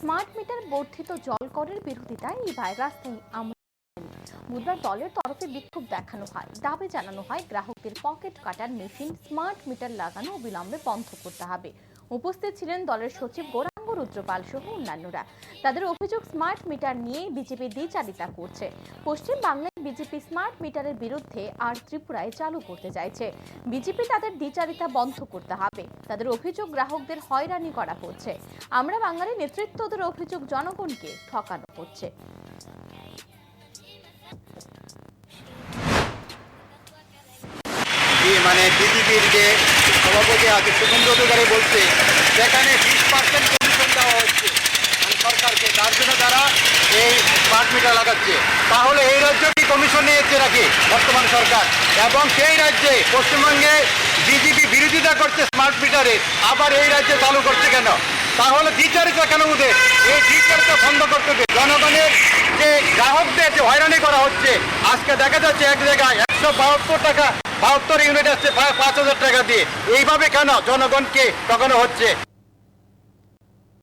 Smart meter বর্ধিত জল করের বিরোধিতায় এই ভাইরাস নেই বুধবার দলের তরফে বিক্ষোভ দেখানো হয়। দাবি জানানো হয়, গ্রাহকদের পকেট কাটার মেশিন স্মার্ট মিটার লাগানো অবিলম্বে বন্ধ করতে হবে। উপস্থিত ছিলেন দলের সচিব গৌরাঙ্গ রুদ্রপাল সহ অন্যান্যরা। তাদের অভিযোগ স্মার্ট মিটার নিয়ে বিজেপি দ্বিচারিতা করছে। পশ্চিম বাংলায় বিজেপি স্মার্ট মিটারের বিরুদ্ধে আর ত্রিপুরায় চালু করতে চাইছে। বিজেপি তাদের দ্বিচারিতা বন্ধ করতে হবে। তাদের অভিযোগ গ্রাহকদের হয়রানি করা হচ্ছে। আমরা বাঙালি নেতৃত্বদের অভিযোগ জনগণকে ঠকানো হচ্ছে। মানে বিজেপির যে সভাপতি আছে সুগন্ধ অধিকারী বলছে সেখানে বিশ পার্সেন্ট কমিশন দেওয়া হচ্ছে মানে সরকারকে তার জন্য তারা এই স্মার্ট মিটার লাগাচ্ছে। তাহলে এই রাজ্য কি কমিশন নিয়েছে নাকি বর্তমান সরকার? এবং সেই রাজ্যে পশ্চিমবঙ্গে বিজেপি বিরোধিতা করছে স্মার্ট মিটারে আবার এই রাজ্যে চালু করছে কেন? তাহলে দ্বিচারিতা কেন ওদের এই দ্বিচারিতা বন্ধ করতে হবে। জনগণের যে গ্রাহকদের যে হয়রানি করা হচ্ছে, আজকে দেখা যাচ্ছে এক জায়গায় একশো বাহাত্তর টাকা, বাহাত্তর ইউনিট আসছে, পাঁচ হাজার টাকা দিয়ে। এইভাবে কেন জনগণকে ঠকানো হচ্ছে?